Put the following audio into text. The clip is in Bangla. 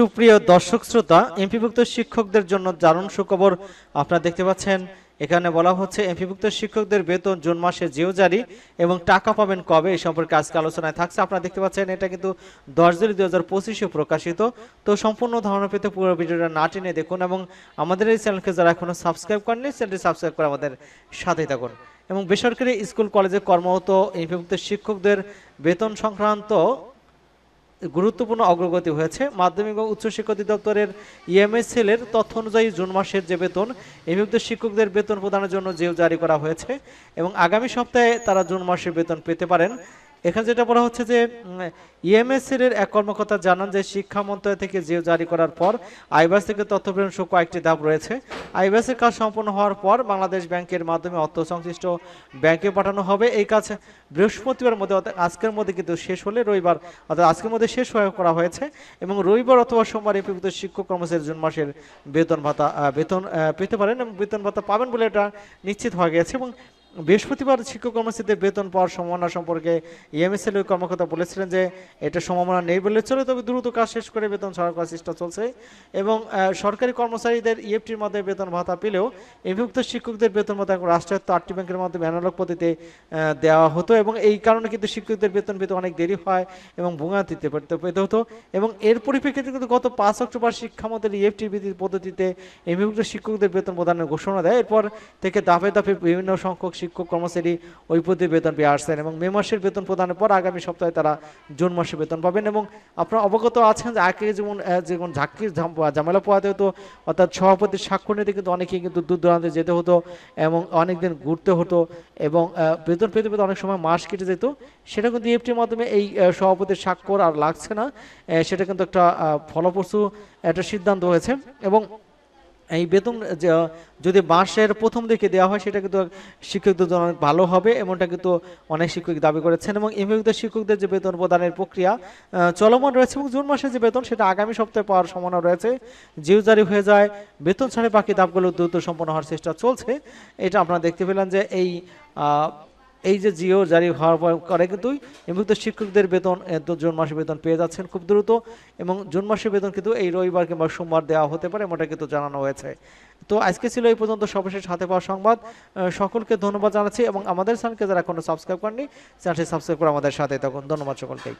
সুপ্রিয় দর্শক শ্রোতা, এমপিভুক্ত শিক্ষকদের জন্য দারুণ সুখবর আপনারা দেখতে পাচ্ছেন। এখানে বলা হচ্ছে, এমপিভুক্ত শিক্ষকদের বেতন জুন মাসে জিও জারি এবং টাকা পাবেন কবে এই সম্পর্কে আজকে আলোচনায় থাকছে। আপনারা দেখতে পাচ্ছেন, এটা কিন্তু দশ জুলাই দুই হাজার পঁচিশে প্রকাশিত। তো সম্পূর্ণ ধারণা পেতে পুরো ভিডিওটা না টেনে দেখুন এবং আমাদের এই চ্যানেলকে যারা এখনও সাবস্ক্রাইব করেননি, চ্যানেলটি সাবস্ক্রাইব করে আমাদের সাথেই থাকুন। এবং বেসরকারি স্কুল, কলেজে কর্মরত এমপিভুক্ত শিক্ষকদের বেতন সংক্রান্ত গুরুত্বপূর্ণ অগ্রগতি হয়েছে। মাধ্যমিক ও উচ্চশিক্ষা অধিদপ্তরের ইএমএসএল এর তথ্য অনুযায়ী জুন মাসের যে বেতন এমপিভুক্ত শিক্ষকদের বেতন প্রদানের জন্য জেও জারি করা হয়েছে এবং আগামী সপ্তাহে তারা জুন মাসের বেতন পেতে পারেন। এখানে যেটা বলা হচ্ছে যে ইএমএসএল এর এক কর্মকর্তা জানান যে শিক্ষা মন্ত্রণালয় থেকে জিও জারি করার পর আইবাস থেকে তথ্য প্রেরণ সহ কয়েকটি ধাপ রয়েছে। আইবাসের কাজ সম্পন্ন হওয়ার পর বাংলাদেশ ব্যাংকের মাধ্যমে অর্থ সংশ্লিষ্ট ব্যাংকে পাঠানো হবে। এই কাজ বৃহস্পতিবার মধ্যে অর্থাৎ আজকের মধ্যে কিন্তু শেষ হলে রবিবার, অর্থাৎ আজকের মধ্যে শেষ হয়ে করা হয়েছে এবং রবিবার অথবা সোমবার এপিভুক্ত শিক্ষক কর্মচারী জুন মাসের বেতন ভাতা বেতন পেতে পারেন এবং বেতন ভাতা পাবেন বলে এটা নিশ্চিত হয়ে গেছে এবং বৃহস্পতিবার শিক্ষক কর্মচারীদের বেতন পাওয়ার সম্ভাবনা সম্পর্কে ইএমএসএল কর্মকর্তা বলেছিলেন যে, এটা সম্ভাবনা নেই বলে চলে, তবে দ্রুত কাজ শেষ করে বেতন ছাড়া করার চেষ্টা চলছে। এবং সরকারি কর্মচারীদের ইএফটির মাধ্যমে বেতন ভাতা পেলেও এমপিভুক্ত শিক্ষকদের বেতন ভাতা এখন রাষ্ট্রায়ত্ত আটটি ব্যাংকের মাধ্যমে অ্যানালগ পদ্ধতিতে দেওয়া হতো এবং এই কারণে কিন্তু শিক্ষকদের বেতন পেতে অনেক দেরি হয় এবং ভোগান্তিতে পেতে পেতে হতো। এবং এর পরিপ্রেক্ষিতে কিন্তু গত পাঁচ অক্টোবর শিক্ষামন্ত্রী ইএফটি পদ্ধতিতে এমপিভুক্ত শিক্ষকদের বেতন প্রদানের ঘোষণা দেয়। এরপর থেকে ধাপে ধাপে বিভিন্ন সংখ্যক শিক্ষক কর্মচারী ওই পদ্ধতি বেতন পেয়ে আসছেন এবং মে মাসের বেতন প্রদানের পর আগামী সপ্তাহে তারা জুন মাসে বেতন পাবেন এবং আপনারা অবগত আছেন যে আগে যেমন যেমন ঝাঁকির ঝাম- ঝামেলা পোয়াতে হতো, অর্থাৎ সভাপতির স্বাক্ষর নিতে কিন্তু অনেকেই কিন্তু দূর দূরান্তে যেতে হতো এবং অনেকদিন ঘুরতে হতো এবং বেতন পেতে পেতে অনেক সময় মাস কেটে যেত। সেটা কিন্তু ইএফটির মাধ্যমে এই সভাপতির স্বাক্ষর আর লাগছে না। সেটা কিন্তু একটা ফলপ্রসূ একটা সিদ্ধান্ত হয়েছে এবং এই বেতন যদি মাসের প্রথম দিকে দেওয়া হয়, সেটা কিন্তু শিক্ষকদের জন্য অনেক ভালো হবে, এমনটা কিন্তু অনেক শিক্ষক দাবি করেছেন এবং এমবিভুক্ত শিক্ষকদের যে বেতন প্রদানের প্রক্রিয়া চলমান রয়েছে এবং জুন মাসে যে বেতন, সেটা আগামী সপ্তাহে পাওয়ার সম্ভাবনা রয়েছে। জিও জারি হয়ে যায়, বেতন ছাড়ে বাকি ধাপগুলো দ্রুত সম্পন্ন হওয়ার চেষ্টা চলছে। এটা আপনারা দেখতে পেলেন যে এই এই যে জিও জারি হওয়ার পর কিন্তু এমনিতে শিক্ষকদের বেতন জুন মাসে বেতন পেয়ে যাচ্ছেন খুব দ্রুত এবং জুন মাসে বেতন কিন্তু এই রবিবার কিংবা সোমবার দেওয়া হতে পারে এমনটা কিন্তু জানানো হয়েছে। তো আজকে ছিল এই পর্যন্ত সর্বশেষ হাতে পাওয়া সংবাদ। সকলকে ধন্যবাদ জানাচ্ছি এবং আমাদের চ্যানেলকে যারা এখনও সাবস্ক্রাইব করেনি চ্যানেলটি সাবস্ক্রাইব করে আমাদের সাথে তখন ধন্যবাদ সকলকে